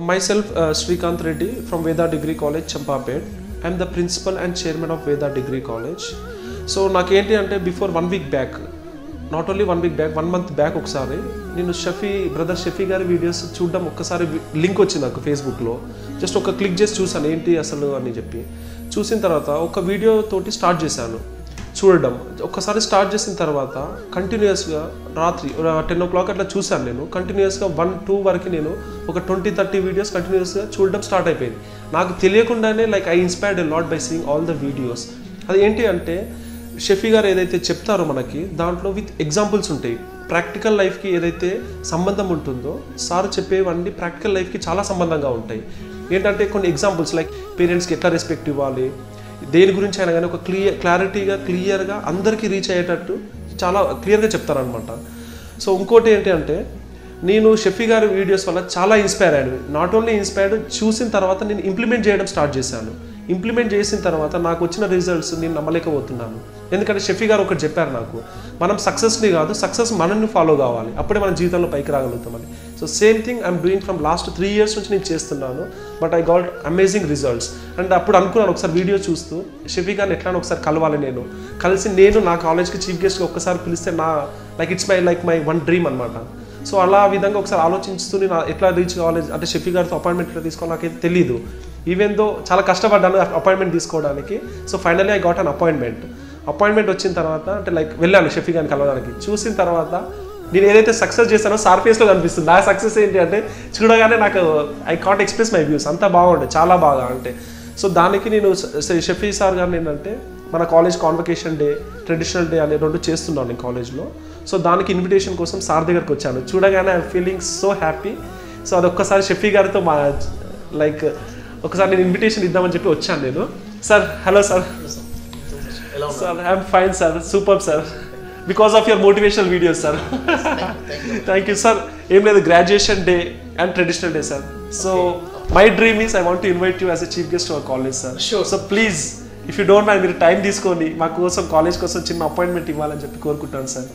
Myself, uh, Srikanth Reddy from Veda Degree College, Champapet. I'm the principal and chairman of Veda degree college so నాకేంటి అంటే before one week back not only one week back one month back ఒకసారి నేను Shafi brother Shafi గారి videos చూడడం ఒక్కసారి link వచ్చింది నాకు ఫేస్బుక్లో జస్ట్ ఒక క్లిక్ చేసి చూసాను ఏంటి అసలు అని చెప్పి. చూసిన తర్వాత ఒక వీడియో తోటి స్టార్ట్ చేశాను. చూడడం. ఒక్కసారి స్టార్ట్ చేసిన తర్వాత కంటిన్యూస్గా రాత్రి టెన్ ఓ క్లాక్ అట్లా చూశాను నేను. కంటిన్యూస్గా వన్ టూ వరకు నేను ఒక ట్వంటీ థర్టీ వీడియోస్ కంటిన్యూస్గా చూడడం స్టార్ట్ అయిపోయింది. నాకు తెలియకుండానే like I inspired a lot by seeing all the videos అది ఏంటి అంటే షఫీ గారు ఏదైతే చెప్తారో మనకి దాంట్లో విత్ ఎగ్జాంపుల్స్ ఉంటాయి. ప్రాక్టికల్ లైఫ్కి ఏదైతే సంబంధం ఉంటుందో సార్ చెప్పేవన్నీ ప్రాక్టికల్ లైఫ్కి చాలా సంబంధంగా ఉంటాయి. ఏంటంటే కొన్ని ఎగ్జాంపుల్స్ లైక్ పేరెంట్స్కి ఎట్లా రెస్పెక్ట్ ఇవ్వాలి? దేని గురించి అయినా కానీ ఒక క్లియర్ క్లారిటీగా క్లియర్గా అందరికీ రీచ్ అయ్యేటట్టు చాలా క్లియర్గా చెప్తారనమాట సో ఇంకోటి ఏంటి అంటే నేను షఫీ గారి వీడియోస్ వల్ల చాలా ఇన్స్పైర్ అయ్యాను నాట్ ఓన్లీ ఇన్స్పైర్డ్ చూసిన తర్వాత నేను ఇంప్లిమెంట్ చేయడం స్టార్ట్ చేశాను. ఇంప్లిమెంట్ చేసిన తర్వాత నాకు వచ్చిన రిజల్ట్స్ నేను నమ్మలేకపోతున్నాను. ఎందుకంటే షఫీ గారు ఒకటి చెప్పారు నాకు మనం సక్సెస్ని కాదు సక్సెస్ మనల్ని ఫాలో కావాలి. అప్పుడే మన జీవితంలో పైకి రాగలుగుతామని so same thing I'm doing from last three years నుంచి నేను చేస్తున్నాను but I got amazing results and అప్పుడు అనుకున్నాను ఒకసారి వీడియో చూస్తూ షఫీ గారిని ఎట్లా ఒకసారి కలవాలి నేను. కలిసి నేను నా కాలేజ్కి చీఫ్ గెస్ట్గా ఒక్కసారి పిలిస్తే నా like it's my like my one dream అనమాట సో అలా విధంగా ఒకసారి ఆలోచిస్తూ నేను ఎట్లా రీచ్ కావాలి అంటే షఫీ గారితో అపాయింట్మెంట్ ఎట్లా తీసుకోవాలి నాకైతే తెలియదు ఈవెన్ దో చాలా కష్టపడ్డాను అపాయింట్మెంట్ తీసుకోవడానికి. So finally I got an appointment appointment వచ్చిన తర్వాత అంటే లైక్ వెళ్ళాను షఫీ గారిని కలవడానికి. చూసిన తర్వాత నేను ఏదైతే సక్సెస్ చేశానో సార్ ఫేస్లో కనిపిస్తుంది. నా సక్సెస్ ఏంటి అంటే చూడగానే నాకు I can't express my views అంతా బాగుండే చాలా బాగా అంటే. సో దానికి నేను షఫీ సార్ గారిని ఏంటంటే మన college convocation day traditional day అనే రెండు చేస్తున్నాను నేను కాలేజ్లో సో దానికి ఇన్విటేషన్ కోసం సార్ దగ్గరకు వచ్చాను. చూడగానే I feeling so happy so అది ఒక్కసారి షఫీ గారితో మా లైక్ ఒకసారి నేను ఇన్విటేషన్ ఇద్దామని చెప్పి వచ్చాను నేను. Sir hello sir sir I'm fine sir super sir because of your motivational videos sir thank you sir ఏం లేదు graduation day and traditional day sir so my dream is I want to invite you as a chief guest our college sir. So please if you don't mind మీరు time తీసుకొని మా కోసం college కోసం చిన్న appointment ఇవ్వాలని చెప్పి కోరుకుంటాను sir